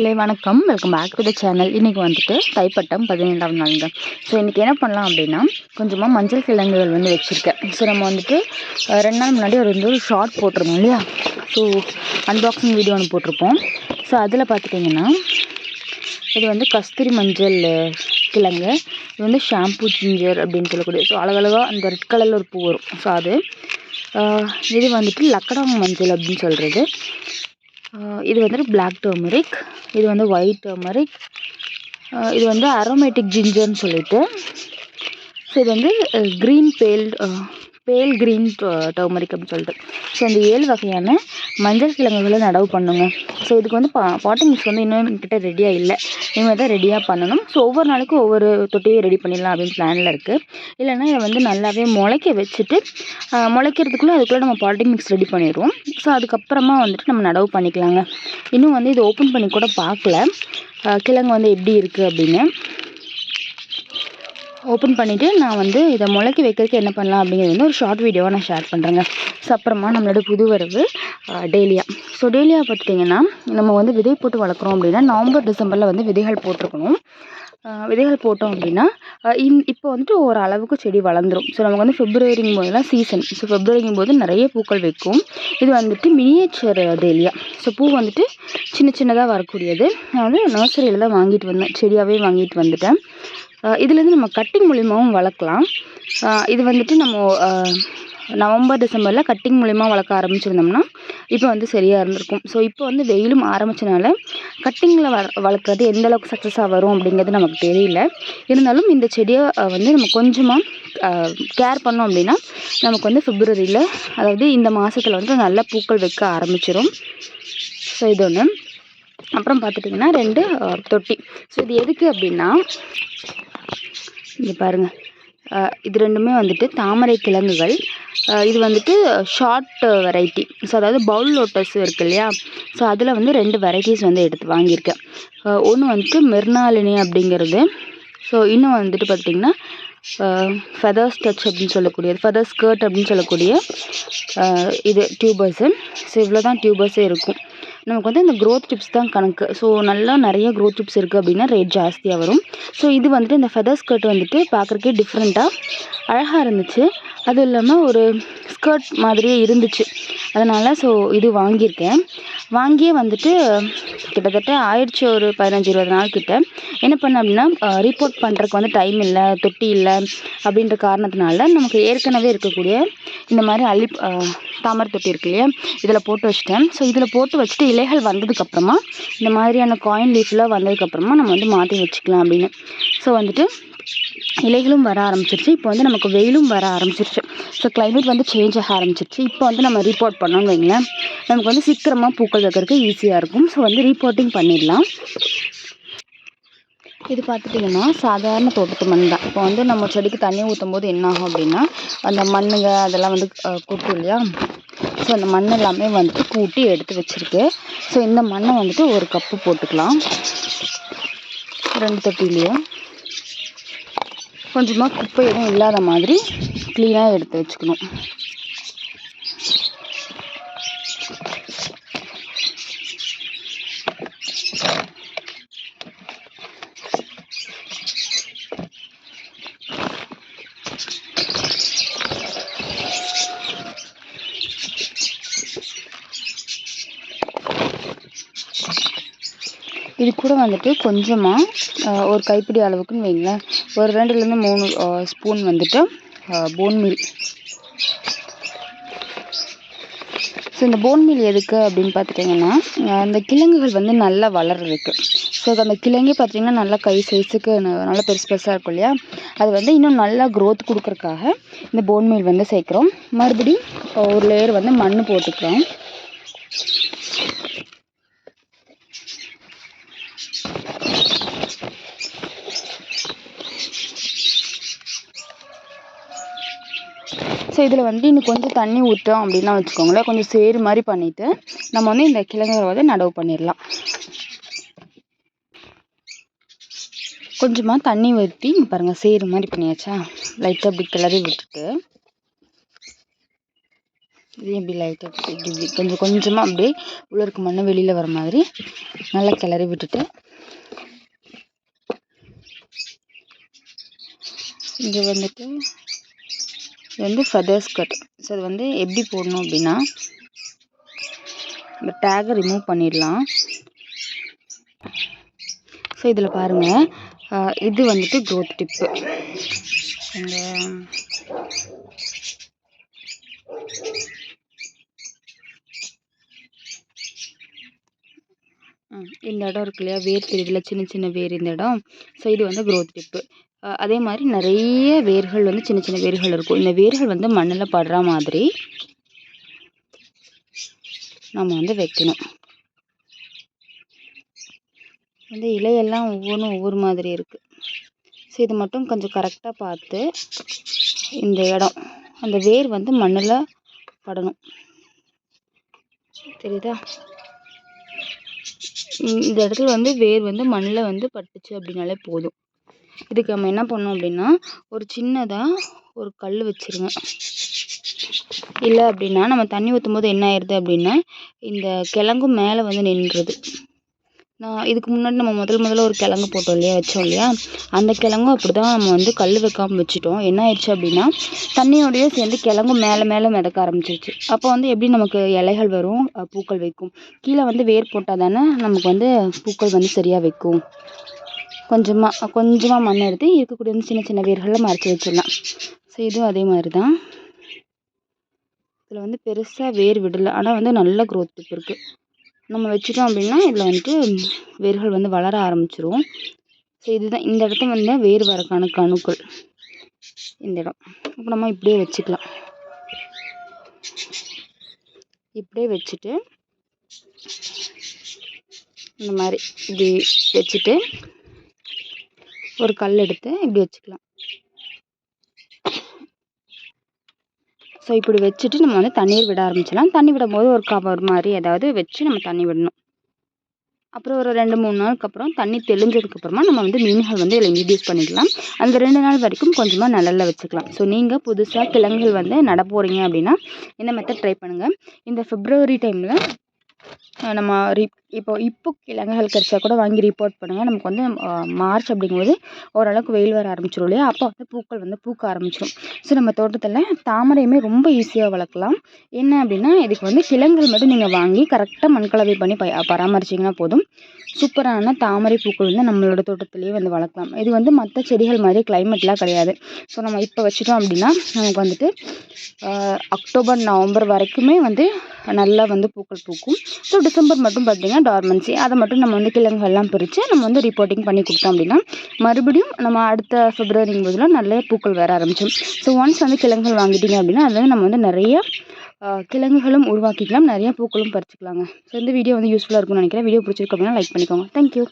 இல்லை வணக்கம். Welcome back to the channel இன்றைக்கி வந்துட்டு தைப்பட்டம் பதினேழாம் நாளுங்க. ஸோ இன்றைக்கி என்ன பண்ணலாம் அப்படின்னா கொஞ்சமாக மஞ்சள் கிழங்குகள் வந்து வச்சுருக்கேன். ஸோ நம்ம வந்துட்டு ரெண்டு நாள் முன்னாடி ஒரு வந்து ஒரு ஷார்ட் போட்டிருந்தோம் இல்லையா? ஸோ அன்பாக்சிங் வீடியோ ஒன்று போட்டிருப்போம். ஸோ அதில் பார்த்துட்டிங்கன்னா இது வந்து கஸ்தூரி மஞ்சள் கிழங்கு. இது வந்து ஷாம்பு ஜிஞ்சர் அப்படின்னு சொல்லக்கூடிய ஸோ அழகழகாக அந்த ரெட் கலரில் ஒரு பூ வரும். ஸோ அது இது வந்துட்டு லக்கடாங் மஞ்சள் அப்படின்னு சொல்கிறது இது வந்துட்டு பிளாக் டர்மரிக் இது வந்து ஒயிட் டர்மரிக் இது வந்து அரோமேட்டிக் ஜிஞ்சர்னு சொல்லிட்டு. ஸோ இது வந்து க்ரீன் பேல்டு பேல் க்ரீன் டர்மரிக் அப்படின்னு சொல்லிட்டு. ஸோ இந்த ஏழு வகையான மஞ்சள் கிழங்குகளை நடவு பண்ணுங்க. ஸோ இதுக்கு வந்து பா பாட்டிங் மிக்ஸ் வந்து இன்னும் கிட்ட ரெடியாக இல்லை. இனிமேல் தான் ரெடியாக பண்ணணும். ஸோ ஒவ்வொரு நாளைக்கும் ஒவ்வொரு தொட்டியும் ரெடி பண்ணிடலாம் அப்படின்னு பிளானில் இருக்குது இல்லைன்னா இதை வந்து நல்லாவே முளைக்க வச்சுட்டு முளைக்கிறதுக்குள்ளே அதுக்குள்ளே நம்ம பாட்டிங் மிக்ஸ் ரெடி பண்ணிடுவோம். ஸோ அதுக்கப்புறமா வந்துட்டு நம்ம நடவு பண்ணிக்கலாங்க. இன்னும் வந்து இதை ஓப்பன் பண்ணி கூட பார்க்கல. கிழங்கு வந்து எப்படி இருக்குது அப்படின்னு. ஓப்பன் பண்ணிவிட்டு நான் வந்து இதை முளைக்கி வைக்கிறதுக்கு என்ன பண்ணலாம் அப்படிங்கிறது வந்து ஒரு ஷார்ட் வீடியோவாக நான் ஷேர் பண்ணுறேங்க ஸோ அப்புறமா நம்மளோட புது வரவு டேலியா. ஸோ டேலியா பார்த்துட்டிங்கன்னா நம்ம வந்து விதை போட்டு வளர்க்குறோம் அப்படின்னா நவம்பர் டிசம்பரில் வந்து விதைகள் போட்டிருக்கணும். விதைகள் போட்டோம் அப்படின்னா இன் இப்போ வந்துட்டு ஒரு அளவுக்கு செடி வளர்ந்துடும் ஸோ நமக்கு வந்து ஃபிப்ரவரிங்கும் போதெல்லாம் சீசன் ஸோ ஃபிப்ரவரிங்கும் போது நிறைய பூக்கள் வைக்கும். இது வந்துட்டு மினியேச்சர் டேலியா. ஸோ பூ வந்துட்டு சின்ன சின்னதாக வரக்கூடியது. நான் வந்து நர்சரியில் தான் வாங்கிட்டு வந்தேன். செடியாகவே வாங்கிட்டு வந்துட்டேன். இதுலேருந்து நம்ம கட்டிங் மூலிமாவும் வளர்க்கலாம். இது வந்துட்டு நம்ம நவம்பர் டிசம்பரில் கட்டிங் மூலிமா வளர்க்க ஆரம்பிச்சிருந்தோம்னா இப்போ வந்து சரியாக இருந்திருக்கும். ஸோ இப்போ வந்து வெயிலும் ஆரம்பித்தனால கட்டிங்கில் வ வளர்க்குறது எந்த அளவுக்கு சக்ஸஸாக வரும் அப்படிங்கிறது நமக்கு தெரியல. இருந்தாலும் இந்த செடியை வந்து நம்ம கொஞ்சமாக கேர் பண்ணோம் அப்படின்னா நமக்கு வந்து பிப்ரவரியில் அதாவது இந்த மாதத்தில் வந்து நல்ல பூக்கள் வைக்க ஆரம்பிச்சிடும் ஸோ இது ஒன்று அப்புறம் பார்த்துட்டிங்கன்னா ரெண்டு தொட்டி. ஸோ இது எதுக்கு அப்படின்னா இங்கே பாருங்கள் இது ரெண்டுமே வந்துட்டு தாமரை கிழங்குகள். இது வந்துட்டு ஷார்ட் வெரைட்டி ஸோ அதாவது பவுல் லோட்டஸ் இருக்குது இல்லையா? ஸோ அதில் வந்து ரெண்டு வெரைட்டிஸ் வந்து எடுத்து வாங்கியிருக்கேன். ஒன்று வந்துட்டு மெர்னாலினி அப்படிங்கிறது. ஸோ இன்னும் வந்துட்டு பார்த்திங்கன்னா ஃபெதர்ஸ் டச் அப்படின்னு சொல்லக்கூடியது ஃபெதர் ஸ்கர்ட் அப்படின்னு சொல்லக்கூடிய இது டியூபர்ஸு ஸோ இவ்வளோ தான் டியூபர்ஸே இருக்கும். நமக்கு வந்து இந்த க்ரோத் டிப்ஸ் தான் கணக்கு. ஸோ நல்லா நிறைய க்ரோத் டிப்ஸ் இருக்குது அப்படின்னா ரேட் ஜாஸ்தியாக வரும். ஸோ இது வந்துட்டு இந்த ஃபெதர் ஸ்கர்ட் வந்துட்டு பார்க்குறக்கே டிஃப்ரெண்ட்டாக அழகாக இருந்துச்சு. அதுவும் இல்லாமல் ஒரு ஸ்கர்ட் மாதிரியே இருந்துச்சு. அதனால் ஸோ இது வாங்கியிருக்கேன். வாங்கியே வந்துட்டு கிட்டத்தட்ட ஆயிடுச்சு ஒரு பதினஞ்சு இருபது நாள் கிட்ட. என்ன பண்ணேன் அப்படின்னா ரிப்போர்ட் பண்ணுறதுக்கு வந்து டைம் இல்லை தொட்டி இல்லை அப்படின்ற காரணத்தினால நமக்கு ஏற்கனவே இருக்கக்கூடிய இந்த மாதிரி அள்ளி தாமரை தொட்டி இருக்கு இல்லையா? இதில் போட்டு வச்சுட்டேன். ஸோ இதில் போட்டு வச்சுட்டு இலைகள் வந்ததுக்கப்புறமா இந்த மாதிரியான காயின் லீஃப்லாம் வந்ததுக்கப்புறமா நம்ம வந்து மாற்றி வச்சுக்கலாம் அப்படின்னு. ஸோ வந்துட்டு இலைகளும் வர ஆரம்பிச்சிருச்சு. இப்போ வந்து நமக்கு வெயிலும் வர ஆரம்பிச்சிருச்சு. ஸோ கிளைமேட் வந்து சேஞ்ச் ஆக ஆரம்பிச்சிருச்சு. இப்போ வந்து நம்ம ரீபோர்ட் பண்ணோம்னு வைங்களேன். நமக்கு வந்து சீக்கிரமாக பூக்கள் வைக்கிறதுக்கு ஈஸியாக இருக்கும். ஸோ வந்து ரீபோர்ட்டிங் பண்ணிடலாம். இது பார்த்துட்டிங்கன்னா சாதாரண தோட்டத்து மண் தான். இப்போ வந்து நம்ம செடிக்கு தண்ணி ஊற்றும் போது என்ன ஆகும் அப்படின்னா அந்த மண்ணுங்க அதெல்லாம் வந்து கொட்டும் இல்லையா? ஸோ அந்த மண் எல்லாமே வந்துட்டு கூட்டி எடுத்து வச்சுருக்கு. ஸோ இந்த மண்ணை வந்துட்டு ஒரு கப்பு போட்டுக்கலாம். ரெண்டு தொட்டிலையும் கொஞ்சமாக குப்பை எதுவும் இல்லாத மாதிரி க்ளீனாக எடுத்து வச்சுக்கணும். இது கூட வந்துட்டு கொஞ்சமாக ஒரு கைப்பிடி அளவுக்குன்னு வைங்களேன். ஒரு ரெண்டுலேருந்து மூணு ஸ்பூன் வந்துட்டு போன் மீல் ஸோ இந்த போன் மீல் எதுக்கு அப்படின்னு பார்த்துட்டிங்கன்னா அந்த கிழங்குகள் வந்து நல்லா வளர்றதுக்கு. ஸோ அந்த கிழங்கே பார்த்திங்கன்னா நல்லா கை சைஸுக்கு நல்லா பெருசு பெருசாக இருக்கும் இல்லையா? அது வந்து இன்னும் நல்லா க்ரோத் கொடுக்குறக்காக இந்த போன் மீல் வந்து சேர்க்குறோம். மறுபடியும் ஒரு லேயர் வந்து மண் போட்டுக்கிறோம். ஸோ இதில் வந்து இன்னும் கொஞ்சம் தண்ணி ஊற்றோம் அப்படின்னா வச்சுக்கோங்களேன். கொஞ்சம் சேறு மாதிரி பண்ணிவிட்டு நம்ம வந்து இந்த கிழங்குகளை வந்து நடவு பண்ணிடலாம். கொஞ்சமாக தண்ணி ஊற்றி பாருங்கள் சேறு மாதிரி பண்ணியாச்சா? லைட்டாக அப்படி கிளறி விட்டுட்டு. இதையும் இப்படி லைட்டாக இப்படி இப்படி கொஞ்சம் கொஞ்சமாக அப்படியே உள்ள இருக்க மண்ணு வெளியில் வர மாதிரி நல்லா கிளறி விட்டுட்டு. இங்கே வந்துட்டு இது வந்து ஃபெதர்ஸ் கட் ஸோ இது வந்து எப்படி போடணும் அப்படின்னா இந்த டேகை ரிமூவ் பண்ணிடலாம். ஸோ இதில் பாருங்கள் இது வந்துட்டு க்ரோத் டிப்பு இந்த இந்த இடம் இருக்கு இல்லையா? வேர் தெரியுதுல சின்ன சின்ன வேர் இந்த இடம். ஸோ இது வந்து க்ரோத் டிப்பு அதே மாதிரி நிறைய வேர்கள் வந்து சின்ன சின்ன வேர்கள் இருக்கும். இந்த வேர்கள் வந்து மண்ணில் படுற மாதிரி நம்ம வந்து வைக்கணும். வந்து இலையெல்லாம் ஒவ்வொன்றும் ஒவ்வொரு மாதிரி இருக்குது ஸோ இது மட்டும் கொஞ்சம் கரெக்டாக பார்த்து இந்த இடம் அந்த வேர் வந்து மண்ணில் படணும். தெரியுதா? இந்த இடத்துல வந்து வேர் வந்து மண்ணில் வந்து பட்டுச்சு அப்படின்னாலே போதும். இதுக்கு நம்ம என்ன பண்ணோம் அப்படின்னா ஒரு சின்னதாக ஒரு கல் வச்சுருங்க. இல்லை அப்படின்னா நம்ம தண்ணி ஊற்றும் போது என்ன ஆயிடுது அப்படின்னா இந்த கிழங்கும் மேலே வந்து நின்றுது. நான் இதுக்கு முன்னாடி நம்ம முதல் முதல்ல ஒரு கிழங்கு போட்டோம் இல்லையா வச்சோம் இல்லையா? அந்த கிழங்கும் அப்படி தான் நம்ம வந்து கல் வைக்காமல் வச்சுட்டோம். என்ன ஆயிடுச்சு அப்படின்னா தண்ணியோடயே சேர்ந்து கிழங்கும் மேலே மேலே மிதக்க ஆரம்பிச்சிருச்சு. அப்போ வந்து எப்படி நமக்கு இலைகள் வரும்? பூக்கள் வைக்கும். கீழே வந்து வேர் போட்டால் தானே நமக்கு வந்து பூக்கள் வந்து சரியாக வைக்கும். கொஞ்சமாக கொஞ்சமாக மண் எடுத்து இருக்கக்கூடிய வந்து சின்ன சின்ன வேர்களை மறைச்சி வச்சிடலாம். ஸோ இதுவும் அதே மாதிரி தான் இதில் வந்து பெருசாக வேர் விடலை. ஆனால் வந்து நல்ல க்ரோத் இருக்குது நம்ம வச்சுட்டோம் அப்படின்னா இதில் வந்துட்டு வேர்கள் வந்து வளர ஆரம்பிச்சிரும். ஸோ இதுதான். இந்த இடத்துல வந்து வேர் வரக்கான கணுக்கள். இந்த இடம். இப்போ நம்ம இப்படியே வச்சுக்கலாம். இப்படியே வச்சுட்டு இந்த மாதிரி இப்படி வச்சுட்டு ஒரு கல் எடுத்து இப்படி வச்சுக்கலாம். ஸோ இப்படி வச்சுட்டு நம்ம வந்து தண்ணீர் விட ஆரம்பிச்சிடலாம். தண்ணி விடும்போது ஒரு கவர் மாதிரி ஏதாவது வச்சு நம்ம தண்ணி விடணும். அப்புறம் ஒரு ரெண்டு மூணு நாளுக்கு அப்புறம் தண்ணி தெளிஞ்சதுக்கப்புறமா நம்ம வந்து மீன்கள் வந்து இதில் இன்ட்ரடியூஸ் பண்ணிக்கலாம். அந்த ரெண்டு நாள் வரைக்கும் கொஞ்சமாக நிழலில் வச்சுக்கலாம். ஸோ நீங்கள் புதுசாக கிழங்குகள் வந்து நட போகிறீங்க அப்படின்னா இந்த மெத்தட் ட்ரை பண்ணுங்கள் இந்த ஃபிப்ரவரி டைமில் நம்ம ரி இப்போ இப்போ கிழங்குகள் கிடைச்சா கூட வாங்கி ரிப்போர்ட் பண்ணுங்கள் நமக்கு வந்து மார்ச் அப்படிங்கும்போது ஓரளவுக்கு வெயில் வர ஆரம்பிச்சிடும் இல்லையா? அப்போ வந்து பூக்கள் வந்து பூக்க ஆரம்பிச்சிடும் ஸோ நம்ம தோட்டத்தில் தாமரையுமே ரொம்ப ஈஸியாக வளர்க்கலாம். என்ன அப்படின்னா இதுக்கு வந்து கிழங்குகள் மட்டும் நீங்கள் வாங்கி கரெக்டாக மண்கலவை பண்ணி ப பராமரிச்சிங்கன்னா போதும். சூப்பரான தாமரை பூக்கள் வந்து நம்மளோட தோட்டத்திலேயே வந்து வளர்க்கலாம். இது வந்து மற்ற செடிகள் மாதிரி கிளைமேட்லாம் கிடையாது. ஸோ நம்ம இப்போ வச்சுட்டோம் அப்படின்னா நமக்கு வந்துட்டு அக்டோபர் நவம்பர் வரைக்குமே வந்து நல்லா வந்து பூக்கள் பூக்கும். ஸோ டிசம்பர் மட்டும் பார்த்திங்கன்னா டார்மன்சி அதை மட்டும் நம்ம வந்து கிழங்குகள்லாம் பிரித்து நம்ம வந்து ரிப்போர்ட்டிங் பண்ணி கொடுத்தோம் அப்படின்னா மறுபடியும் நம்ம அடுத்த பிப்ரவரிங்கும் போதெல்லாம் நிறைய பூக்கள் வர ஆரம்பிச்சோம் ஸோ ஒன்ஸ் வந்து கிழங்குகள் வாங்கிட்டீங்க அப்படின்னா அதில் வந்து நம்ம வந்து நிறைய கிழங்குகளும் உருவாக்கிக்கலாம். நிறைய பூக்களும் பறிச்சுக்கலாங்க. ஸோ இந்த வீடியோ வந்து யூஸ்ஃபுல்லாக இருக்கும்னு நினைக்கிறேன். வீடியோ பிடிச்சிருக்கு அப்படின்னா லைக் பண்ணிக்கோங்க. தேங்க்யூ